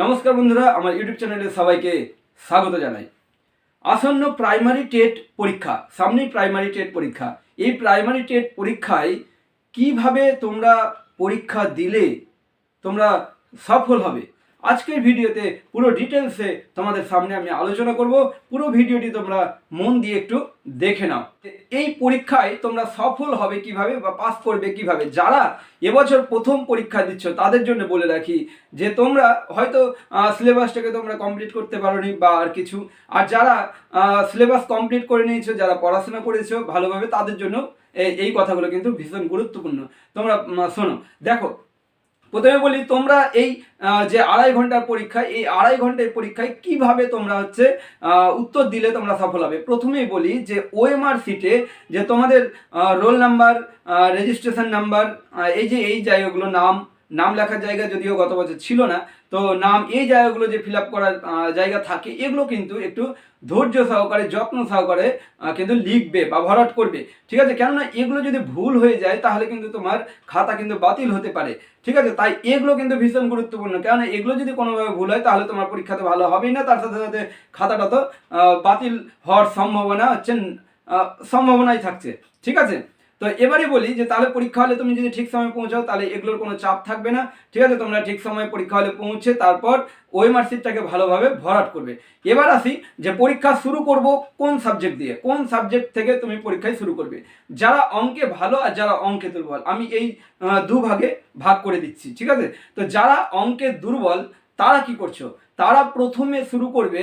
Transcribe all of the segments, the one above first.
নমস্কার বন্ধুরা, আমার ইউটিউব চ্যানেলে সবাইকে স্বাগত জানাই। আসন্ন প্রাইমারি টেট পরীক্ষা, সামনেই প্রাইমারি টেট পরীক্ষা। এই প্রাইমারি টেট পরীক্ষায় কীভাবে তোমরা পরীক্ষা দিলে তোমরা সফল হবে? আজকের ভিডিওতে পুরো ডিটেলসে তোমাদের সামনে আমি আলোচনা করব। পুরো ভিডিওটি তোমরা মন দিয়ে একটু দেখে নাও। এই পরীক্ষায় তোমরা সফল হবে কীভাবে বা পাস করবে কীভাবে? যারা এবছর প্রথম পরীক্ষা দিচ্ছ, তাদের জন্য বলে রাখি যে তোমরা হয়তো সিলেবাসটাকে তোমরা কমপ্লিট করতে পারোনি বা আর কিছু। আর যারা সিলেবাস কমপ্লিট করে নিয়েছো, যারা পড়াশোনা করেছ ভালোভাবে, তাদের জন্য এই- কথাগুলো কিন্তু ভীষণ গুরুত্বপূর্ণ। তোমরা শোনো। দেখো প্রথমে বলি, তোমরা এই যে আড়াই ঘণ্টার পরীক্ষায়, এই আড়াই ঘণ্টার পরীক্ষায় কীভাবে তোমরা হচ্ছে উত্তর দিলে তোমরা সফল হবে? প্রথমেই বলি যে ওএমআর সিটে যে তোমাদের রোল নাম্বার রেজিস্ট্রেশন নাম্বার এই যে, এই জায়গাগুলো নাম নাম লেখার জায়গা যদিও গত বছর ছিল না, তো নাম এই জায়গাগুলো যে ফিল আপ করার জায়গা থাকে, এগুলো কিন্তু একটু ধৈর্য সহকারে, যত্ন সহকারে কিন্তু লিখবে বা ভরাট করবে। ঠিক আছে? কেননা এগুলো যদি ভুল হয়ে যায়, তাহলে কিন্তু তোমার খাতা কিন্তু বাতিল হতে পারে। ঠিক আছে? তাই এগুলো কিন্তু ভীষণ গুরুত্বপূর্ণ। কেননা এগুলো যদি কোনোভাবে ভুল হয়, তাহলে তোমার পরীক্ষাতে ভালো হবেই না। তার সাথে সাথে খাতাটা তো বাতিল হওয়ার সম্ভাবনা হচ্ছে সম্ভাবনাই থাকছে। ঠিক আছে? তো এবারে বলি যে তাহলে পরীক্ষা হলে তুমি যদি ঠিক সময় পৌঁছাও, তাহলে এগুলোর কোনো চাপ থাকবে না। ঠিক আছে, তোমরা ঠিক সময় পরীক্ষা হলে পৌঁছে তারপর ওই মার্কশিটটাকে ভালোভাবে ভরাট করবে। এবার আসি যে পরীক্ষা শুরু করব কোন সাবজেক্ট দিয়ে? কোন সাবজেক্ট থেকে তুমি পরীক্ষায় শুরু করবে? যারা অঙ্কে ভালো আর যারা অঙ্কে দুর্বল, আমি এই দুভাগে ভাগ করে দিচ্ছি, ঠিক আছে? তো যারা অঙ্কে দুর্বল, তারা কি করছ? তারা প্রথমে শুরু করবে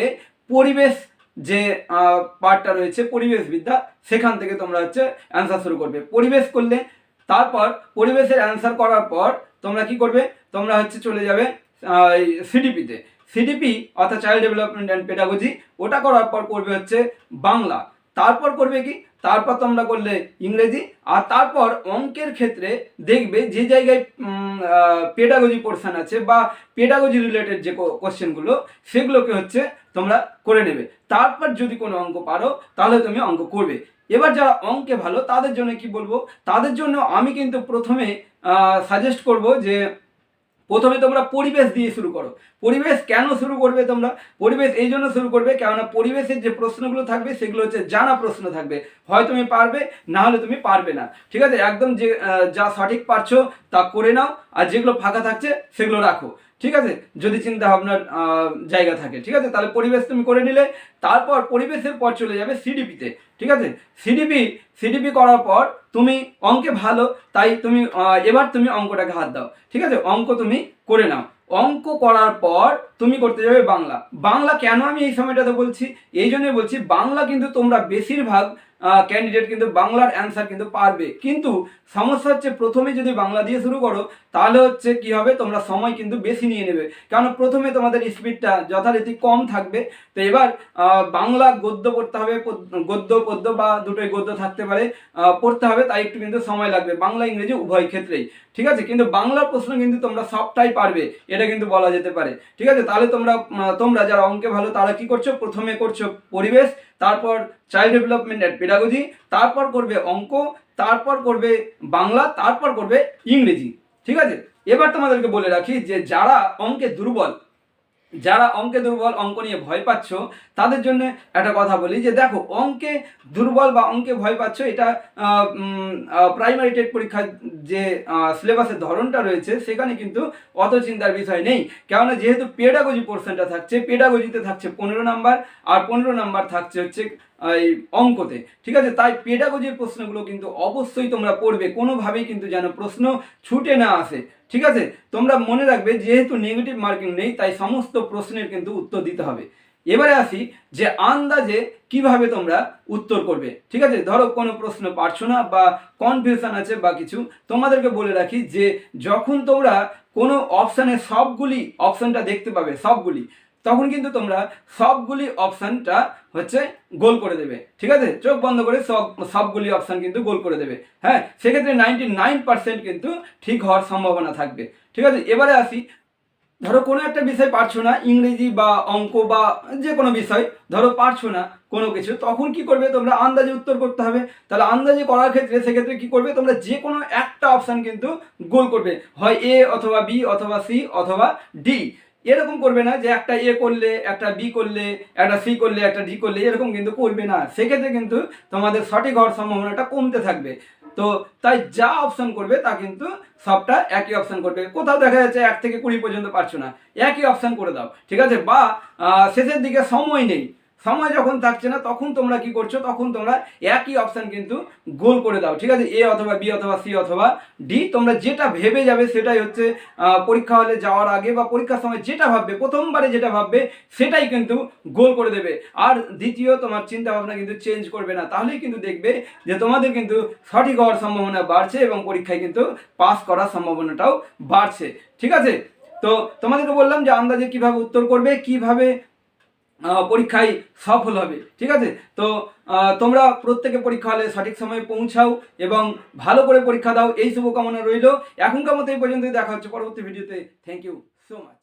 পরিবেশ যে পার্টটা রয়েছে পরিবেশবিদ্যা, সেখান থেকে তোমরা হচ্ছে অ্যান্সার শুরু করবে। পরিবেশ করলে, তারপর পরিবেশের অ্যান্সার করার পর তোমরা কি করবে? তোমরা হচ্ছে চলে যাবে সিডিপিতে সিডিপি অর্থাৎ চাইল্ড ডেভেলপমেন্ট অ্যান্ড পেডাগজি ওটা করার পর করবে হচ্ছে বাংলা। তারপর করবে কি? তারপর তোমরা করলে ইংরেজি, আর তারপর অঙ্কের ক্ষেত্রে দেখবে যে জায়গায় পেডাগজি পোর্শন আছে বা পেডাগজি রিলেটেড যে কোশ্চেনগুলো সেগুলোকে হচ্ছে তোমরা করে নেবে। তারপর যদি কোনো অঙ্ক পারো, তাহলে তুমি অঙ্ক করবে। এবার যারা অঙ্কে ভালো, তাদের জন্য কি বলব? তাদের জন্য আমি কিন্তু প্রথমে সাজেস্ট করব যে প্রথমে তোমরা পরিবেশ দিয়ে শুরু করো। পরিবেশ কেন শুরু করবে তোমরা? পরিবেশ এই জন্য শুরু করবে কেননা পরিবেশের যে প্রশ্নগুলো থাকবে সেগুলো হচ্ছে জানা প্রশ্ন থাকবে। হয় তুমি পারবে, না হলে তুমি পারবে না। ঠিক আছে? একদম যে যা সঠিক পারছ তা করে নাও। আর যেগুলো ফাঁকা থাকছে সেগুলো রাখো। ঠিক আছে? যদি চিন্তা ভাবনার জায়গা থাকে, ঠিক আছে? তাহলে পরিবেশ তুমি করে নিলে, তারপর পরিবেশের পর চলে যাবে সিডিপিতে ঠিক আছে? সিডিপি সিডিপি করার পর তুমি অঙ্কে ভালো, তাই তুমি এবার তুমি অঙ্কটাকে হাত দাও, ঠিক আছে? অঙ্ক তুমি করে নাও। অঙ্ক করার পর তুমি করতে যাবে বাংলা। বাংলা কেন আমি এই সময়টাতে বলছি? এই জন্যই বলছি, বাংলা কিন্তু তোমরা বেশিরভাগ ক্যান্ডিডেট কিন্তু বাংলার অ্যান্সার কিন্তু পারবে। কিন্তু সমস্যা হচ্ছে প্রথমে যদি বাংলা দিয়ে শুরু করো, তাহলে হচ্ছে কি হবে? তোমরা সময় কিন্তু বেশি নিয়ে নেবে। কারণ প্রথমে তোমাদের স্পিডটা যথারীতি কম থাকবে। তো এবার বাংলা গদ্য পড়তে হবে গদ্য, পদ্য বা দুটোই গদ্য থাকতে পারে পড়তে হবে, তাই একটু কিন্তু সময় লাগবে। বাংলা, ইংরেজি উভয় ক্ষেত্রেই। ঠিক আছে? কিন্তু বাংলার প্রশ্ন কিন্তু তোমরা সবটাই পারবে। এটা কিন্তু বলা যেতে পারে। ঠিক আছে? তাহলে তোমরা তোমরা যারা অঙ্কে ভালো, তারা কি করছ? প্রথমে করছ পরিবেশ তারপর চাইল্ড ডেভেলপমেন্ট অ্যান্ড পেডাগজি তারপর করবে অঙ্ক, তারপর করবে বাংলা, তারপর করবে ইংরেজি, ঠিক আছে? এবার তোমাদেরকে বলে রাখি যে যারা অঙ্কে দুর্বল যারা অঙ্কে দুর্বল অঙ্ক নিয়ে ভয় পাচ্ছ, তাদের জন্য একটা কথা বলি যে দেখো, অঙ্কে দুর্বল বা অঙ্কে ভয় পাচ্ছ, এটা প্রাইমারি টেট পরীক্ষার যে সিলেবাসের ধরনটা রয়েছে, সেখানে কিন্তু অত চিন্তার বিষয় নেই। কেননা যেহেতু পেডাগজি পোর্শনটা থাকছে পেডাগজিতে থাকছে পনেরো নাম্বার আর পনেরো নাম্বার থাকছে হচ্ছে এই অঙ্কতে। ঠিক আছে? তাই পেডাগজির প্রশ্নগুলো কিন্তু অবশ্যই তোমরা পড়বে। কোনোভাবেই কিন্তু যেন প্রশ্ন ছুটে না আসে। ঠিক আছে? তোমরা মনে রাখবে, যেহেতু নেগেটিভ মার্কিং নেই, তাই সমস্ত প্রশ্নের কিন্তু উত্তর দিতে হবে। এবারে আসি যে আন্দাজে কীভাবে তোমরা উত্তর করবে। ঠিক আছে? ধরো কোনো প্রশ্ন পারছ না বা কনফিউশন আছে বা কিছু, তোমাদেরকে বলে রাখি যে যখন তোমরা কোনো অপশানে সবগুলি অপশানটা দেখতে পাবে সবগুলি তখন কিন্তু তোমরা সবগুলি অপশানটা হচ্ছে গোল করে দেবে। ঠিক আছে? চোখ বন্ধ করে সব, সবগুলি অপশান কিন্তু গোল করে দেবে। হ্যাঁ? সেক্ষেত্রে নাইনটি নাইন পার্সেন্ট কিন্তু ঠিক হওয়ার সম্ভাবনা থাকবে। ঠিক আছে? এবারে আসি। ধরো কোনো একটা বিষয় পারছ না, ইংরেজি বা অঙ্ক বা যে কোনো বিষয়, ধরো পারছ না কোনো কিছু, তখন কি করবে? তোমরা আন্দাজে উত্তর করতে হবে। তাহলে আন্দাজে করার ক্ষেত্রে, সেক্ষেত্রে কি করবে? তোমরা যে কোনো একটা অপশান কিন্তু গোল করবে। হয় এ অথবা বি অথবা সি অথবা ডি এরকম করবে না যে একটা এ করলে, একটা বি করলে, একটা সি করলে, একটা ডি করলে, এরকম কিন্তু করবে না। সেক্ষেত্রে কিন্তু তোমাদের সঠিক হওয়ার সম্ভাবনাটা কমতে থাকবে। তো তাই যা অপশন করবে তা কিন্তু সবটা একই অপশন করবে। কোথাও দেখা যাচ্ছে এক থেকে কুড়ি পর্যন্ত পারছ না। একই অপশন করে দাও, ঠিক আছে? বা শেষের দিকে সময় নেই। সময় যখন থাকছে না, তখন তোমরা কি করছ? তখন তোমরা একই অপশন কিন্তু গোল করে দাও। ঠিক আছে? এ অথবা বি অথবা সি অথবা ডি তোমরা যেটা ভেবে যাবে সেটাই হচ্ছে পরীক্ষা হলে যাওয়ার আগে বা পরীক্ষার সময় যেটা ভাববে, প্রথমবারে যেটা ভাববে, সেটাই কিন্তু গোল করে দেবে। আর দ্বিতীয়, তোমার চিন্তা ভাবনা কিন্তু চেঞ্জ করবে না। তাহলেই কিন্তু দেখবে যে তোমাদের কিন্তু সঠিক হওয়ার সম্ভাবনা বাড়ছে এবং পরীক্ষায় কিন্তু পাস করার সম্ভাবনাটাও বাড়ছে। ঠিক আছে? তো তোমাদেরকে বললাম যে আন্দাজে কীভাবে উত্তর করবে, কীভাবে পরীক্ষায় সফল হবে, ঠিক আছে? তো তোমরা প্রত্যেকে পরীক্ষা হলে সঠিক সময়ে পৌঁছাও এবং ভালো করে পরীক্ষা দাও, এই শুভকামনা রইল। এখনকার মতো এই পর্যন্তই, দেখা হচ্ছে পরবর্তী ভিডিওতে। Thank you so much